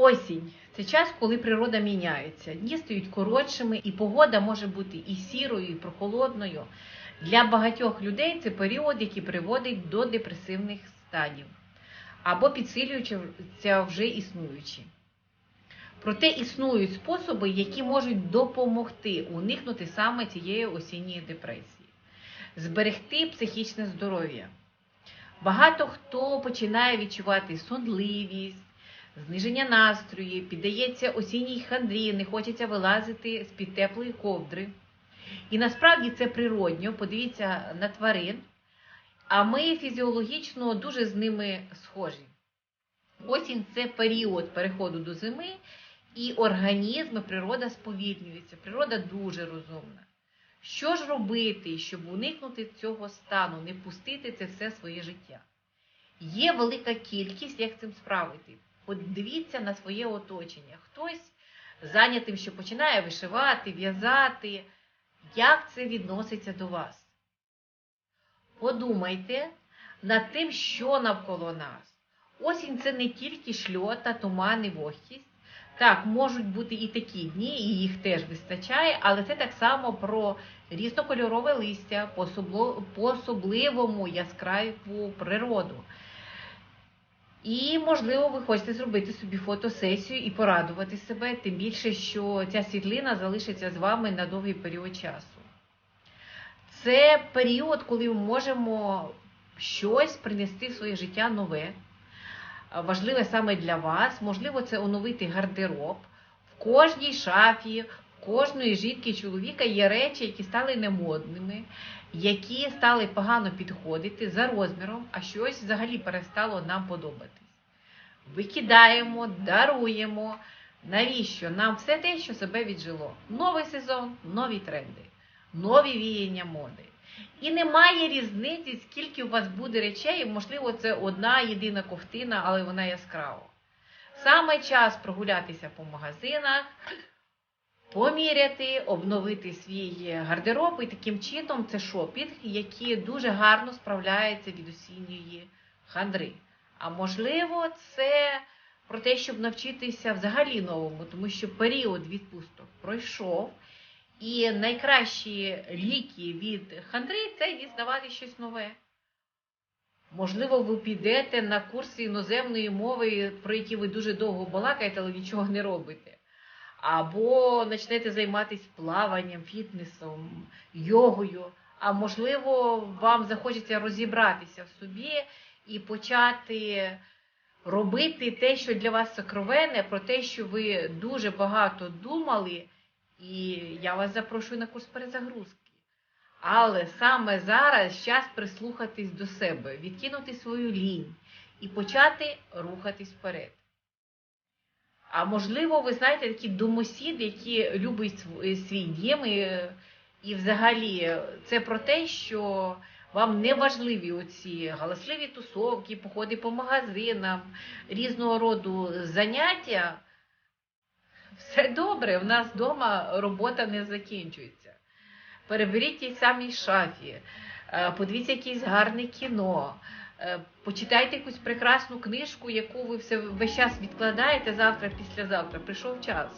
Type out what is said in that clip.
Осінь це час, коли природа міняється. Дні стають коротшими, і погода може бути і сірою, і прохолодною. Для багатьох людей це період, який приводить до депресивних станів або підсилюються вже існуючі. Проте існують способи, які можуть допомогти уникнути саме цієї осінньої депресії, зберегти психічне здоров'я. Багато хто починає відчувати сонливість, зниження настрою, піддається осінній хандрі, не хочеться вилазити з-під теплої ковдри. І насправді це природньо, подивіться на тварин, а ми фізіологічно дуже з ними схожі. Осінь це період переходу до зими, і організм, природа сповільнюється. Природа дуже розумна. Що ж робити, щоб уникнути цього стану, не пустити це все своє життя? Є велика кількість, як цим справити. От дивіться на своє оточення. Хтось зайнятим, що починає вишивати, в'язати. Як це відноситься до вас? Подумайте над тим, що навколо нас. Осінь це не тільки шльота, туман і вогкість. Так, можуть бути і такі дні, і їх теж вистачає, але це так само про різнокольорове листя, по особливому яскраву природу. І, можливо, ви хочете зробити собі фотосесію і порадувати себе, тим більше, що ця світлина залишиться з вами на довгий період часу. Це період, коли ми можемо щось принести в своє життя нове, важливе саме для вас. Можливо, це оновити гардероб. В кожній шафі, в кожної жінки чоловіка є речі, які стали немодними, які стали погано підходити за розміром, а щось взагалі перестало нам подобатись. Викидаємо, даруємо. Навіщо? Нам все те, що себе віджило. Новий сезон, нові тренди, нові віяння моди. І немає різниці, скільки у вас буде речей, можливо, це одна єдина ковтина, але вона яскрава. Саме час прогулятися по магазинах, поміряти, обновити свій гардероб і таким чином це шопінг, який дуже гарно справляється від осінньої хандри. А можливо, це про те, щоб навчитися взагалі новому, тому що період відпусток пройшов. І найкращі ліки від хандри це дізнавати щось нове. Можливо, ви підете на курси іноземної мови, про які ви дуже довго балакаєте, але нічого не робите. Або почнете займатися плаванням, фітнесом, йогою. А можливо, вам захочеться розібратися в собі і почати робити те, що для вас сокровенне, про те, що ви дуже багато думали. І я вас запрошую на курс перезагрузки. Але саме зараз час прислухатись до себе, відкинути свою лінь і почати рухатись вперед. А можливо, ви знаєте такі домосід, які люблять свій дім, і, і взагалі це про те, що вам не важливі оці галасливі тусовки, походи по магазинам, різного роду заняття. Все добре, в нас вдома робота не закінчується. Переберіть ті самій шафі, подивіться якесь гарне кіно, почитайте якусь прекрасну книжку, яку ви все весь час відкладаєте завтра, післязавтра. Прийшов час.